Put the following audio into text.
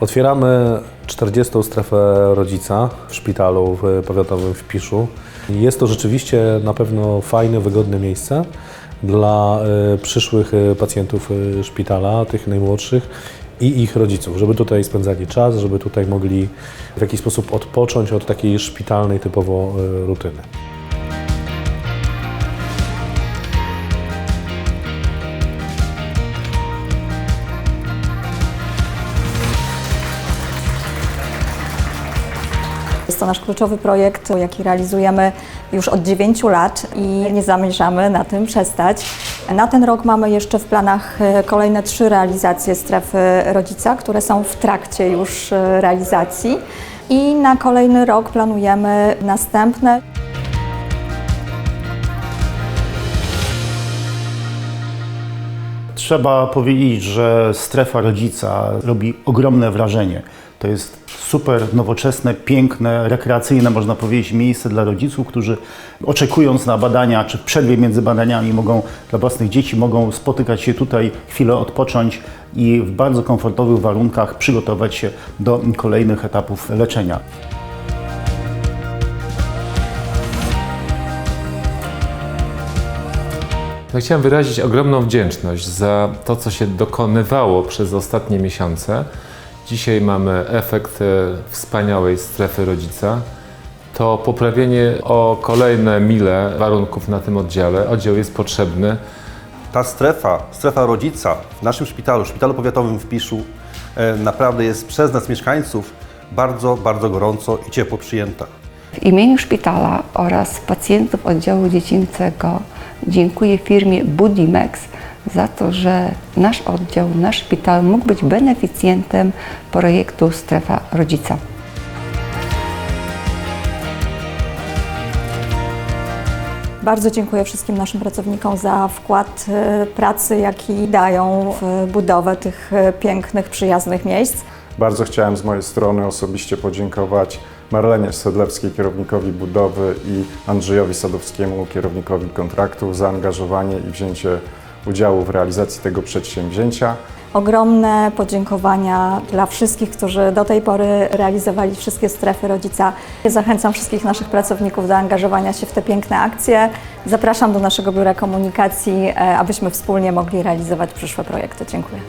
Otwieramy 40. strefę rodzica w szpitalu w powiatowym w Piszu. Jest to rzeczywiście na pewno fajne, wygodne miejsce dla e, przyszłych e, pacjentów e, szpitala, tych najmłodszych i ich rodziców, żeby tutaj spędzali czas, żeby tutaj mogli w jakiś sposób odpocząć od takiej szpitalnej typowo rutyny. Jest to nasz kluczowy projekt, jaki realizujemy już od 9 lat i nie zamierzamy na tym przestać. Na ten rok mamy jeszcze w planach e, kolejne trzy realizacje strefy rodzica, które są w trakcie już e, realizacji. I na kolejny rok planujemy następne. Trzeba powiedzieć, że strefa rodzica robi ogromne wrażenie. To jest super nowoczesne, piękne, rekreacyjne, można powiedzieć, miejsce dla rodziców, którzy oczekując na badania, czy przerwie między badaniami mogą dla własnych dzieci mogą spotykać się tutaj, chwilę odpocząć i w bardzo komfortowych warunkach przygotować się do kolejnych etapów leczenia. Ja chciałem wyrazić ogromną wdzięczność za to, co się dokonywało przez ostatnie miesiące. Dzisiaj mamy efekt e, wspaniałej strefy rodzica. To poprawienie o kolejne mile warunków na tym oddziale. Oddział jest potrzebny. Ta strefa, strefa rodzica w naszym szpitalu, szpitalu powiatowym w Piszu, e, naprawdę jest przez nas mieszkańców bardzo, bardzo gorąco i ciepło przyjęta. W imieniu szpitala oraz pacjentów oddziału dziecięcego dziękuję firmie Budimex za to, że nasz oddział, nasz szpital mógł być beneficjentem projektu Strefa Rodzica. Bardzo dziękuję wszystkim naszym pracownikom za wkład e, pracy, jaki dają w budowę tych e, pięknych, przyjaznych miejsc. Bardzo chciałem z mojej strony osobiście podziękować Marlenie Sedlewskiej, kierownikowi budowy i Andrzejowi Sadowskiemu, kierownikowi kontraktu, zaangażowanie i wzięcie udziału w realizacji tego przedsięwzięcia. Ogromne podziękowania dla wszystkich, którzy do tej pory realizowali wszystkie strefy rodzica. Zachęcam wszystkich naszych pracowników do angażowania się w te piękne akcje. Zapraszam do naszego biura komunikacji, e, abyśmy wspólnie mogli realizować przyszłe projekty. Dziękuję.